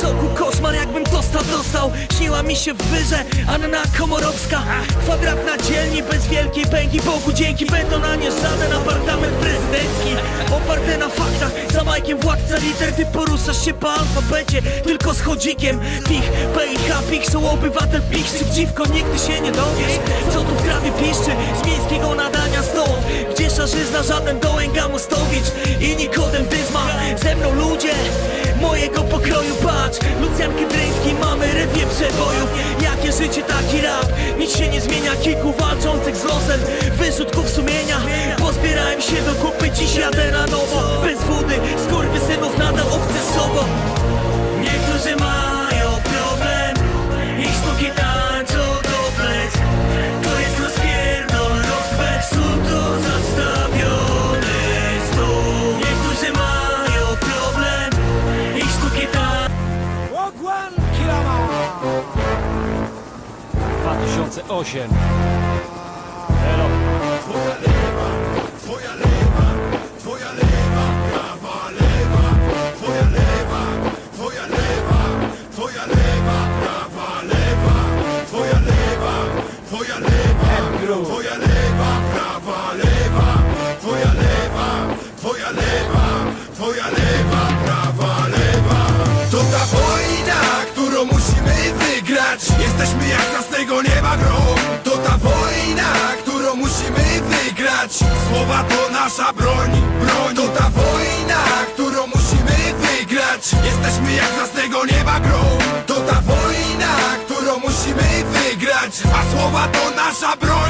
szoku koszmar jakbym tosta dostał. Śniła mi się w wyrze Anna Komorowska. Kwadrat na dzielni bez wielkiej pęki Bogu dzięki. Będą na nie żaden apartament. Liter Ty poruszasz się po alfabecie Tylko z chodzikiem. Pich, P i H, Pixel, obywatel Pichrzy Dziwko, nigdy się nie dowiesz Co tu w trawie piszczy? Z miejskiego nadania stołu Gdzie szarzyzna żaden dołęga Mostowicz I Nikodem Dyzma. Ze mną ludzie Mojego pokroju patrz. Lucjan Kydryński, mamy rewie przebojów. Jakie życie, taki rap. Nic się nie zmienia, kilku walczących z losem. Wyrzutków sumienia. Pozbierałem się do kupy, dziś jadę na nowo 2008 Elo To ta wojna, którą musimy wygrać. Jesteśmy jak z Słowa to nasza broń, broń. To ta wojna, którą musimy wygrać. Jesteśmy jak z jasnego nieba grom To ta wojna, którą musimy wygrać. A słowa to nasza broń,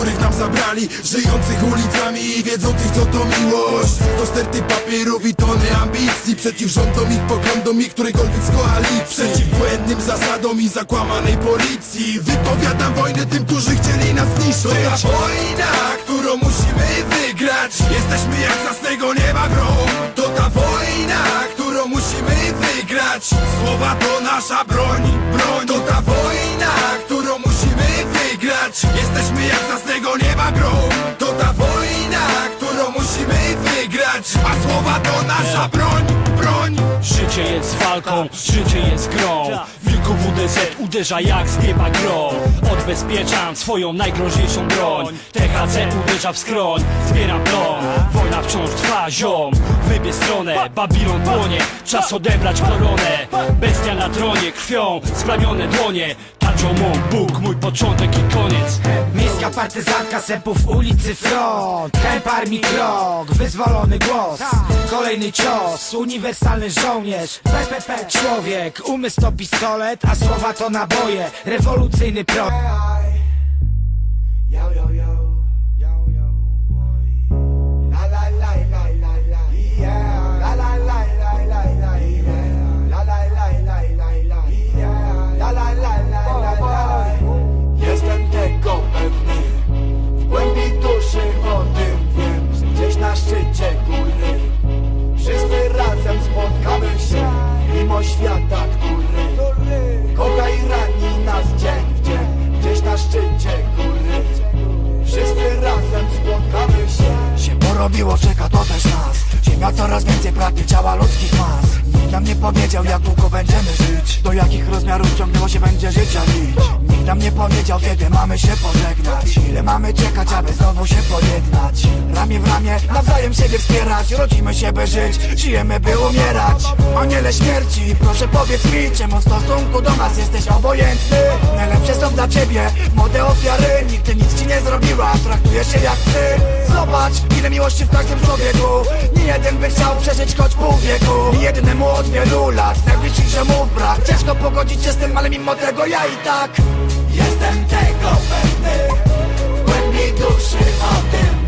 których nam zabrali Żyjących ulicami i wiedzących co to miłość. To sterty papierów i tony ambicji. Przeciw rządom ich poglądom i którejkolwiek z koalicji. Przeciw błędnym zasadom i zakłamanej policji. Wypowiadam wojnę tym, którzy chcieli nas zniszczyć. To ta wojna, którą musimy wygrać. Jesteśmy jak z jasnego nieba grom To ta wojna, którą musimy wygrać. Słowa to nasza broń, broń. To ta słowa to nasza broń, broń. Życie jest walką, życie jest grą. Wilku WDZ uderza jak z nieba grom Odbezpieczam swoją najgroźniejszą broń. THC uderza w skroń, zbieram plon. Wojna wciąż trwa, ziom. Wybie stronę, Babilon płonie. Czas odebrać koronę. Bestia na tronie, krwią splamione dłonie Mą Bóg, mój początek i koniec. Miejska partyzantka Sępów ulicy front. Kręp armii krok, wyzwolony głos. Kolejny cios, uniwersalny żołnierz. PPP Człowiek, umysł to pistolet A słowa to naboje, rewolucyjny pro coraz więcej pragnie ciała ludzkich mas. Nikt nam nie powiedział jak długo będziemy żyć. Do jakich rozmiarów ciągnęło się będzie życia nić Nikt nam nie powiedział kiedy mamy się pożegnać. Ile mamy czekać, aby znowu się pojednać. Ramię w ramię, nawzajem siebie wspierać. Rodzimy się by żyć, żyjemy by umierać. Aniele śmierci, proszę powiedz mi Czemu w stosunku do nas jesteś obojętny dla ciebie. Młode ofiary Nigdy nic ci nie zrobiła, traktujesz się jak ty. Zobacz, ile miłości w każdym człowieku. Nie jeden by chciał przeżyć choć pół wieku. Nie jednemu od wielu lat, najbliższych ziomów brak. Ciężko pogodzić się z tym, ale mimo tego ja i tak Jestem tego pewny. W głębi duszy o tym